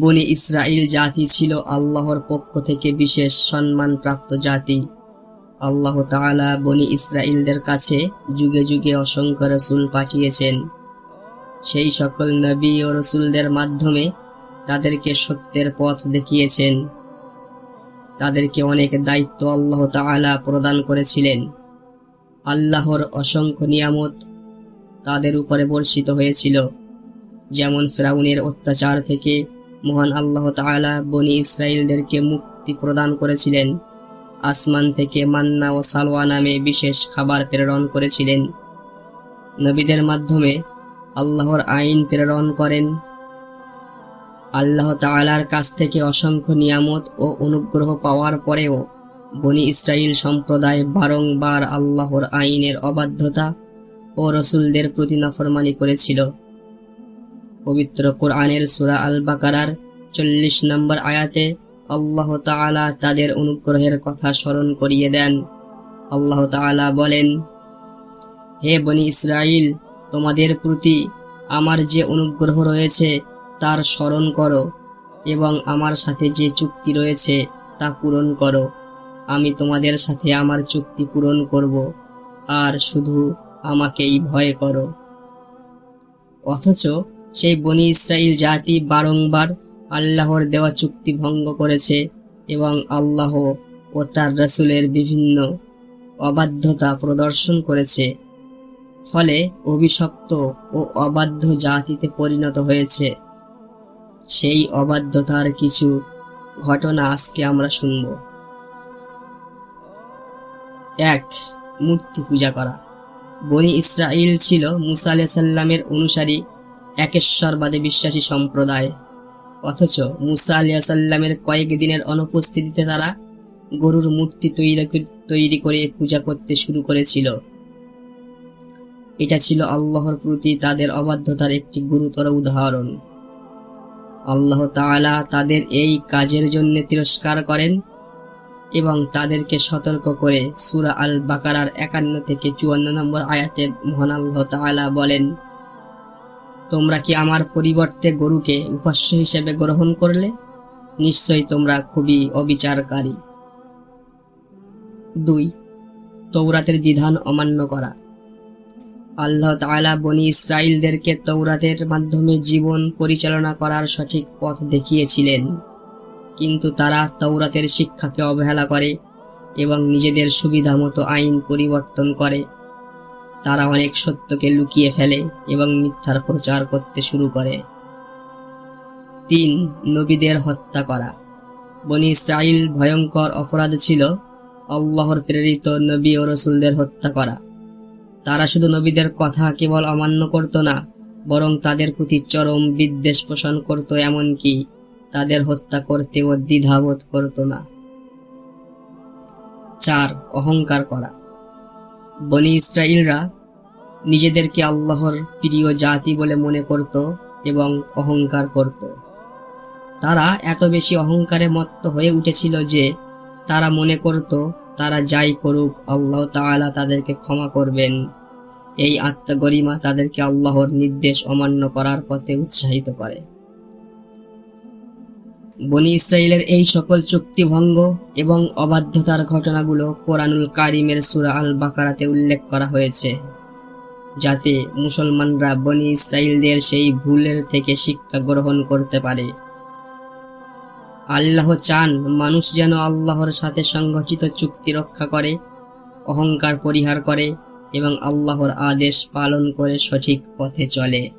বনি ইসরাইল জাতি ছিল আল্লাহর পক্ষ থেকে বিশেষ সম্মানপ্রাপ্ত জাতি। আল্লাহ তাআলা বনি ইসরাইলদের কাছে যুগে যুগে অসংখ্য রসুল পাঠিয়েছেন। সেই সকল নবী ও রসুলদের মাধ্যমে তাদেরকে সত্যের পথ দেখিয়েছেন। তাদেরকে অনেক দায়িত্ব আল্লাহ তাআলা প্রদান করেছিলেন। আল্লাহর অসংখ্য নিয়ামত তাদের উপরে বর্ষিত হয়েছিল। যেমন ফ্রাউনের অত্যাচার থেকে মহান আল্লাহ তাআলা বনি ইসরায়েলদেরকে মুক্তি প্রদান করেছিলেন। আসমান থেকে মান্না ও সালওয়া নামে বিশেষ খাবার প্রেরণ করেছিলেন। নবীদের মাধ্যমে আল্লাহর আইন প্রেরণ করেন। আল্লাহ তাআলার কাছ থেকে অসংখ্য নিয়ামত ও অনুগ্রহ পাওয়ার পরেও বনি ইসরাইল সম্প্রদায় বারংবার আল্লাহর আইনের অবাধ্যতা ও রসুলদের প্রতি নাফরমানি করেছিল। পবিত্র কোরআনের সুরা আল বাকারার চল্লিশ নম্বর আয়াতে আল্লাহ তাআলা তাদের অনুগ্রহের কথা স্মরণ করিয়ে দেন। আল্লাহ তাআলা বলেন, হে বনি ইসরাইল তোমাদের প্রতি আমার যে অনুগ্রহ রয়েছে তার স্মরণ করো এবং আমার সাথে যে চুক্তি রয়েছে তা পূরণ করো। আমি তোমাদের সাথে আমার চুক্তি পূরণ করব আর শুধু আমাকেই ভয় করো। অথচ সেই বনি ইসরাইল জাতি বারংবার আল্লাহর দেওয়া চুক্তি ভঙ্গ করেছে এবং আল্লাহ ও তার রসুলের বিভিন্ন অবাধ্যতা প্রদর্শন করেছে। ফলে অভিশপ্ত ও অবাধ্য জাতিতে পরিণত হয়েছে। সেই অবাধ্যতার কিছু ঘটনা আজকে আমরা শুনব। এক, মূর্তি পূজা করা। বনি ইসরাইল ছিল মুসা আলাইহিস সাল্লামের অনুসারী একেশ্বরবাদে বিশ্বাসী সম্প্রদায়। অথচ মুসা আলিয়া সাল্লামের কয়েক দিনের অনুপস্থিতিতে তারা গরুর মূর্তি তৈরি তৈরি করে পূজা করতে শুরু করেছিল। এটা ছিল আল্লাহর প্রতি তাদের অবাধ্যতার একটি গুরুতর উদাহরণ। আল্লাহ তাআলা তাদের এই কাজের জন্য তিরস্কার করেন এবং তাদেরকে সতর্ক করে সূরা আল বাকারার একান্ন থেকে চুয়ান্ন নম্বর আয়াতে মহান আল্লাহ তাআলা বলেন তোমরা কি আমার পরিবর্তে গরুকে উপাস্য হিসেবে গ্রহণ করলে? নিশ্চয়ই তোমরা খুবই অবিচারকারী। দুই তৌরাতের বিধান অমান্য করা। আল্লাহ তাআলা বনি ইসরাইলদেরকে তৌরাতের মাধ্যমে জীবন পরিচালনা করার সঠিক পথ দেখিয়েছিলেন। কিন্তু তারা তৌরাতের শিক্ষাকে অবহেলা করে এবং নিজেদের সুবিধা মতো আইন পরিবর্তন করে। তারা অনেক সত্যকে লুকিয়ে ফেলে এবং মিথ্যার প্রচার করতে শুরু করে। তিন, নবীদের হত্যা করা। বনি ইসরাইল ভয়ঙ্কর অপরাধ ছিল আল্লাহর প্রেরিত নবী ও রসুলদের হত্যা করা। তারা শুধু নবীদের কথা কেবল অমান্য করত না, বরং তাদের প্রতি চরম বিদ্বেষ পোষণ করত, এমনকি তাদের হত্যা করতেও দ্বিধাবোধ করত না। চার, অহংকার করা। বনি ইসরাইলরা নিজেদেরকে আল্লাহর প্রিয় জাতি বলে মনে করত এবং অহংকার করত। তারা এত বেশি অহংকারে মত্ত হয়ে উঠেছিল যে তারা মনে করত, তারা যাই করুক, আল্লাহ তাআলা তাদেরকে ক্ষমা করবেন। এই আত্মগরিমা তাদেরকে আল্লাহর নির্দেশ অমান্য করার পথে উৎসাহিত করে। বনি ইসরায়েলের এই সকল চুক্তি ভঙ্গ এবং অবাধ্যতার ঘটনাগুলো কোরআনুল কারিমের সূরা আল বাকারাতে উল্লেখ করা হয়েছে, যাতে মুসলমানরা বনি ইসরায়েলদের সেই ভুলের থেকে শিক্ষা গ্রহণ করতে পারে। আল্লাহ চান মানুষ যেন আল্লাহর সাথে সংগঠিত চুক্তি রক্ষা করে, অহংকার পরিহার করে এবং আল্লাহর আদেশ পালন করে সঠিক পথে চলে।